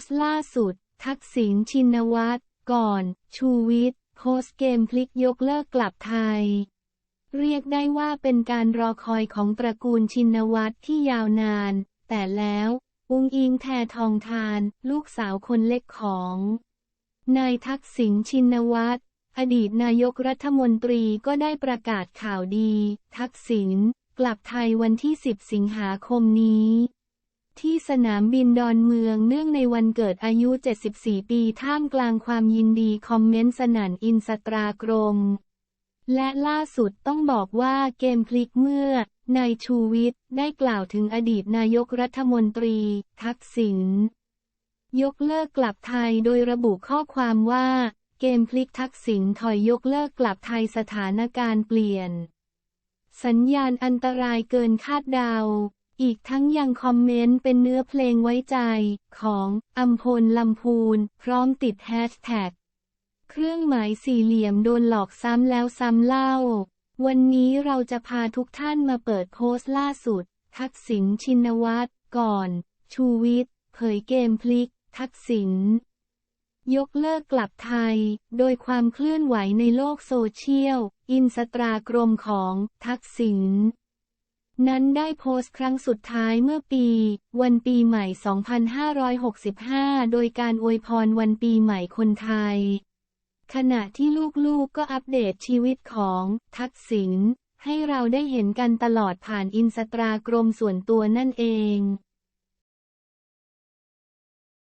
สต์ล่าสุด ทักษิณชินวัตรก่อน ชูวิทย์โพสต์เกมพลิกยกเลิกกลับไทย เรียกได้ว่าเป็นการรอคอยของตระกูลชินวัตรที่ยาวนาน แต่แล้วอุงอิงแททองทาน ลูกสาวคนเล็กของนายทักษิณชินวัตรอดีตนายกรัฐมนตรีก็ได้ประกาศข่าวดี ทักษิณกลับไทยวันที่ 10 สิงหาคมนี้ ที่สนามบินดอนเมืองเนื่องในวันเกิดอายุ 74 ปีท่ามกลางความยินดีคอมเมนต์สนั่นอินสตรากรม และล่าสุดต้องบอกว่าเกมพลิกเมื่อนายชูวิทย์ได้กล่าวถึงอดีตนายกรัฐมนตรี ทักษิณยกเลิกกลับไทยโดยระบุข้อความว่า เกมพลิกทักษิณถอยยกเลิกกลับไทยสถานการณ์เปลี่ยน สัญญาณอันตรายเกินคาดเดา อีกทั้งยังคอมเมนต์เป็นเนื้อเพลงไว้ใจ ของอัมพลลำพูน พร้อมติดแฮชแท็กเครื่องหมายสี่เหลี่ยมโดนหลอกซ้ำแล้วซ้ำเล่า วันนี้เราจะพาทุกท่านมาเปิดโพสต์ล่าสุด ทักษิณชินวัตรก่อน ชูวิทย์เผยเกมพลิก ทักษิณยกเลิกกลับไทย โดยความเคลื่อนไหวในโลกโซเชียล อินสตรา กรมของ ทักษิณ นั้นได้โพสต์ครั้งสุดท้ายเมื่อปี วันปีใหม่ 2565 โดยการอวยพรวันปีใหม่คนไทย ขณะที่ลูกๆก็อัปเดตชีวิตของทักษิณให้เราได้เห็นกันตลอดผ่านอินสตรากรมส่วนตัวนั่นเอง